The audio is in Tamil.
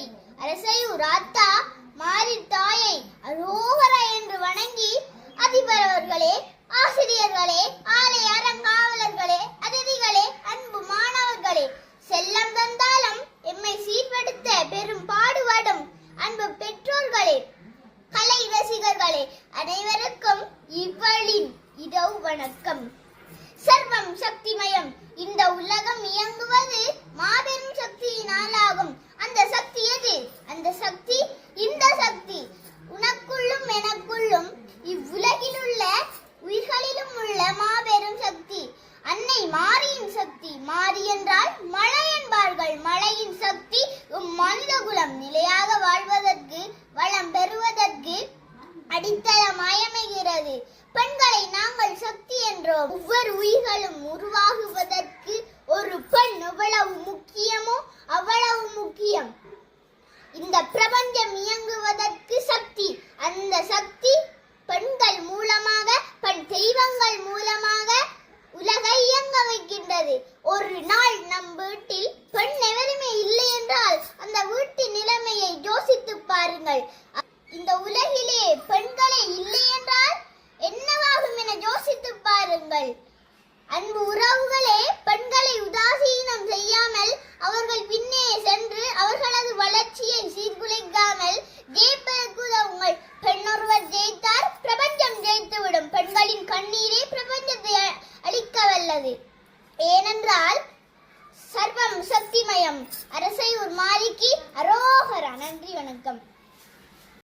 மணி அரசையூர் ஆத்தா மாறி தாயை அரோகரா என்று வணங்கி அதிபர் அவர்களே ஆசிரியர்களே ஆலய அறங்காவலர்களே அதிதிகளே அன்பு மாணவர்களே செல்லம் தந்தாலும் எம்மை சீர்படுத்த பெரும் பாடுபடும் அன்பு பெற்றோர்களே கலை ரசிகர்களே அனைவருக்கும் இவளின் இதோ வணக்கம். சர்வம் சக்திமயம் இந்த உலகம் இயங்குவது மழையின் மனித குலம் நிலையாக வாழ்வதற்கு வளம் பெறுவதற்கு அடித்தளமாயமைகிறது. பெண்களை நாங்கள் சக்தி என்றோம். ஒவ்வொரு உயிர்களும் உருவாகுவதற்கு ஒரு பெண் எவ்வளவு முக்கியமோ அவ்வளவு முக்கியம். இந்த பிரபஞ்சம் இயங்குவதற்கு சக்தி. அந்த சக்தி பெண்கள் மூலமாக பெண் தெய்வங்கள் மூலமாக உலகை இயங்க வைக்கின்றது. ஒரு நாள் பாருங்கள் இந்த உலகிலே பெண்களே இல்லை என்றால் என்னவாகும் என யோசித்து பாருங்கள். அன்பு உறவுகளே பெண்களை உதாசீனம் செய்யாமல் அவர்கள் பின்னே சென்று அவர்களது வளர்ச்சியை சீர்குலைக்காமல் ஜெயிப்பதற்கு பெண்ணொருவர் ஜெயித்தார் பிரபஞ்சம் ஜெயித்துவிடும். பெண்களின் கண்ணீரே பிரபஞ்சத்தை அளிக்க வல்லது. ஏனென்றால் சர்வம் சக்திமயம். அரசை ஒரு மாலிக்கு அரோகரா. நன்றி வணக்கம்.